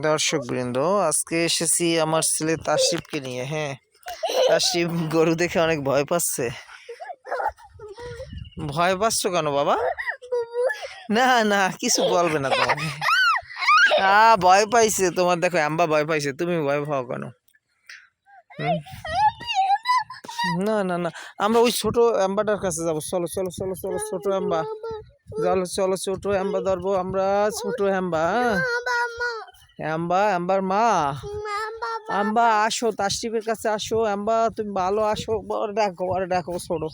দর্শক বৃন্দ আজকে এসেছি আমার ছেলে তাসিফকে নিয়ে হ্যাঁ। তাসিফ গরু দেখে অনেক ভয় পাচ্ছে। ভয় পাচ্ছ কেন বাবা? না না, কিছু বলবে না তোমাকে। আ, ভয় পাইছে তোমার, দেখো আম্বা ভয় পাইছে, তুমি ভয় পাও কেন? না না না, আমরা ওই ছোট অ্যাম্বাটার কাছে যাব। চলো চলো চলো চলো, ছোট অ্যাম্বা চলো চলো, ছোট অ্যাম্বা ধরবো আমরা, ছোট অ্যাম্বা অ্যাম্বা অ্যাম্বার মা। আম্বা আসো তাসটিপের কাছে আসো। আম্বা তুমি ভালো আসো। বড় ডাকো বড় ডাকো ছোড়ো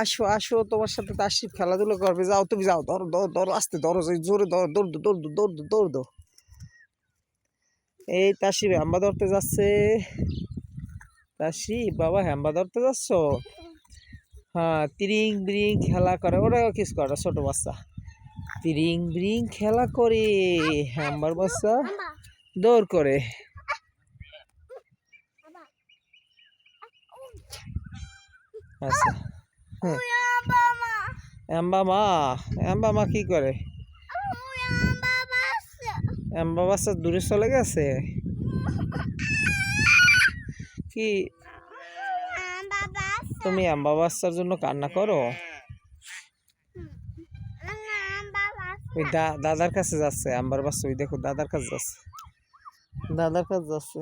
আসো আসো তোমার সাথে তাসটিপ খেলাধুলো করবে। যাও তুমি যাও ধরো ধরো ধরো আস্তে ধরো জোরে ধরো দৌড় দৌড় দৌড় দো দৌড় এই তাসিব হ্যাম্বা ধরতে যাচ্ছে। তাসিব বাবা হ্যাম্বা ধরতে যাচ্ছ? হ্যাঁ তিরিং বিরিং খেলা করে। ওরা কিছু করে ছোট বাচ্চা। তিরিং বিরিং খেলা করে। হ্যাম্বার বাচ্চা, দৌড় করে। আচ্ছা। এম্বা এম্বা মা কি করে? এম্বা বাচ্চা দূরে চলে গেছে? কি? তুমি এম্বা বাচ্চার জন্য কান্না করো? ওই দাদার কাছে যাচ্ছে আমার বাচ্চা ওই দেখো দাদার কাছে যাচ্ছে। দাদার কাছে যাচ্ছে।